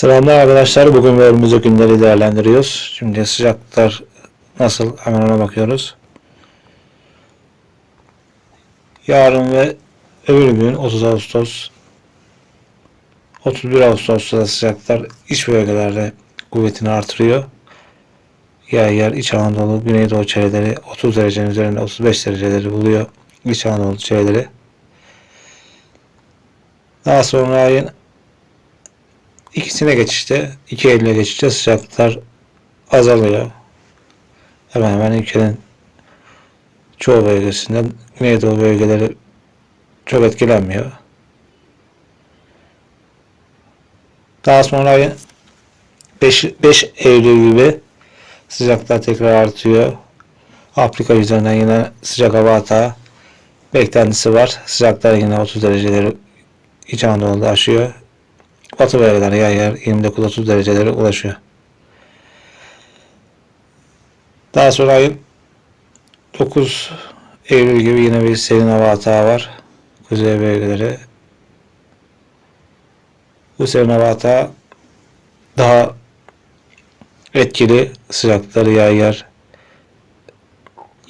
Selamlar arkadaşlar. Bugün önümüzdeki günleri değerlendiriyoruz. Şimdi sıcaklıklar nasıl? Hemen ona bakıyoruz. Yarın ve öbür gün 30 Ağustos 31 Ağustos'ta da sıcaklıklar iç bölgelerde kuvvetini artırıyor. Yer yer İç Anadolu, Güneydoğu çevreleri 30 derecenin üzerinde 35 dereceleri buluyor. İç Anadolu çevreleri. Daha sonra ayın İkisine geçişte, iki Eylül'e geçişte sıcaklıklar azalıyor. Hemen hemen ülkenin çoğu bölgesinden Güneydoğu bölgeleri çok etkilenmiyor. Daha sonra ayın 5, 5 Eylül gibi sıcaklıklar tekrar artıyor. Afrika üzerinden yine sıcak hava atağı beklentisi var. Sıcaklıklar yine 30 dereceleri İç Anadolu'da aşıyor. Batı bölgelere yer yer 29-30 derecelere ulaşıyor. Daha sonra ayın 9 Eylül gibi yine bir serin hava atağı var. Kuzey bölgeleri. Bu serin hava atağı daha etkili sıcaklıkları yer yer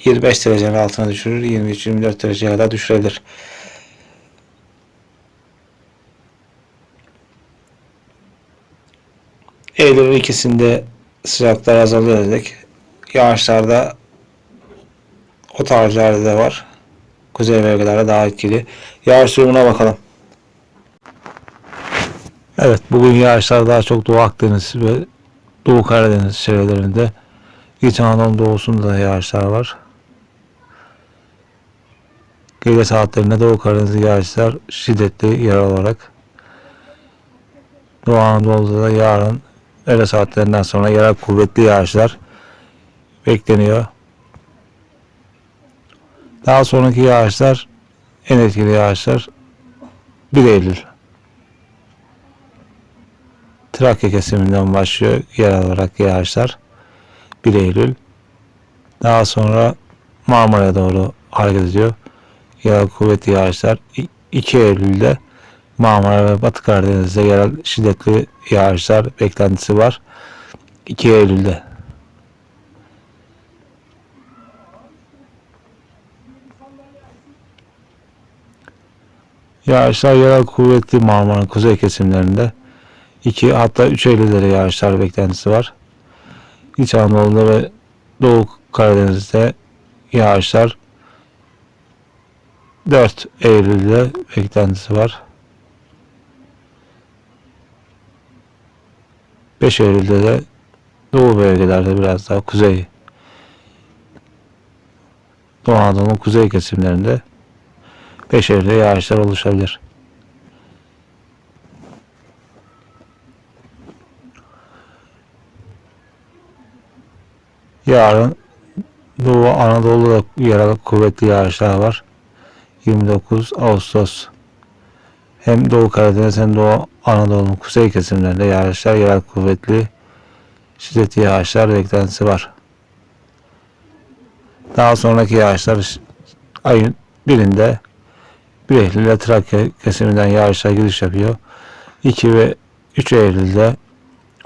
25 derecenin altına düşürür. 23-24 dereceye kadar düşürebilir. Eylül ikisinde sıcaklıklar azalıyor dedik. Yağışlarda o tarihlerde de var. Kuzey bölgelerde daha etkili. Yağış durumuna bakalım. Evet bugün yağışlar daha çok Doğu Akdeniz ve Doğu Karadeniz çevrelerinde. İç Anadolu doğusunda da yağışlar var. Gece saatlerinde Doğu Karadeniz yağışlar şiddetli yer olarak. Doğu Anadolu'da da yarın öğle saatlerinden sonra yerel kuvvetli yağışlar bekleniyor. Daha sonraki yağışlar en etkili yağışlar 1 Eylül. Trakya kesiminden başlıyor yerel olarak yağışlar 1 Eylül. Daha sonra Marmara'ya doğru hareket ediyor. Yerel kuvvetli yağışlar 2 Eylül'de Marmara ve Batı Karadeniz'de yerel şiddetli yağışlar beklentisi var. 2 Eylül'de. Yağışlar yerel kuvvetli Marmara'nın kuzey kesimlerinde 2 hatta 3 Eylül'de de yağışlar beklentisi var. İç Anadolu'da ve Doğu Karadeniz'de yağışlar 4 Eylül'de beklentisi var. 5 Eylül'de de Doğu bölgelerde biraz daha kuzey Doğu Anadolu'nun kuzey kesimlerinde 5 Eylül'de yağışlar oluşabilir. Yarın Doğu Anadolu'da yerel kuvvetli yağışlar var. 29 Ağustos hem Doğu Karadeniz hem Doğu Anadolu'nun kuzey kesimlerinde yağışlar yerel kuvvetli şiddetli yağışlar beklentisi var. Daha sonraki yağışlar ayın birinde 1 Eylül'de Trakya kesiminden yağışlar giriş yapıyor. 2 ve 3 Eylül'de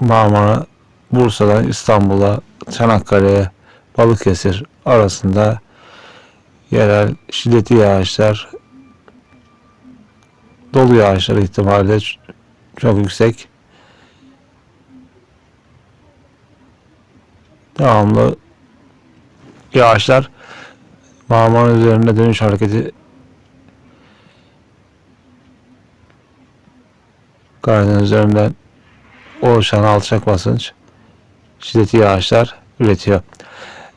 Marmara, Bursa'dan İstanbul'a, Çanakkale'ye, Balıkesir arasında yerel şiddetli yağışlar dolu yağışlar ihtimali çok yüksek. Devamlı yağışlar Marmara üzerinde dönüş hareketi Karadeniz üzerinden oluşan alçak basınç şiddetli yağışlar üretiyor.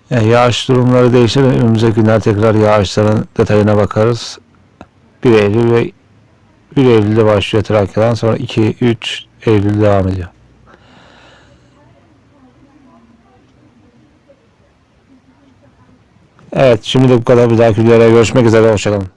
Yani yağış durumları değişir. Önümüzdeki günler tekrar yağışların detayına bakarız. 1 Eylül ve 1 Eylül'de başlıyor Trakya'dan sonra 2-3 Eylül devam ediyor. Evet şimdi de bu kadar bir dahaki videoda görüşmek üzere hoşçakalın.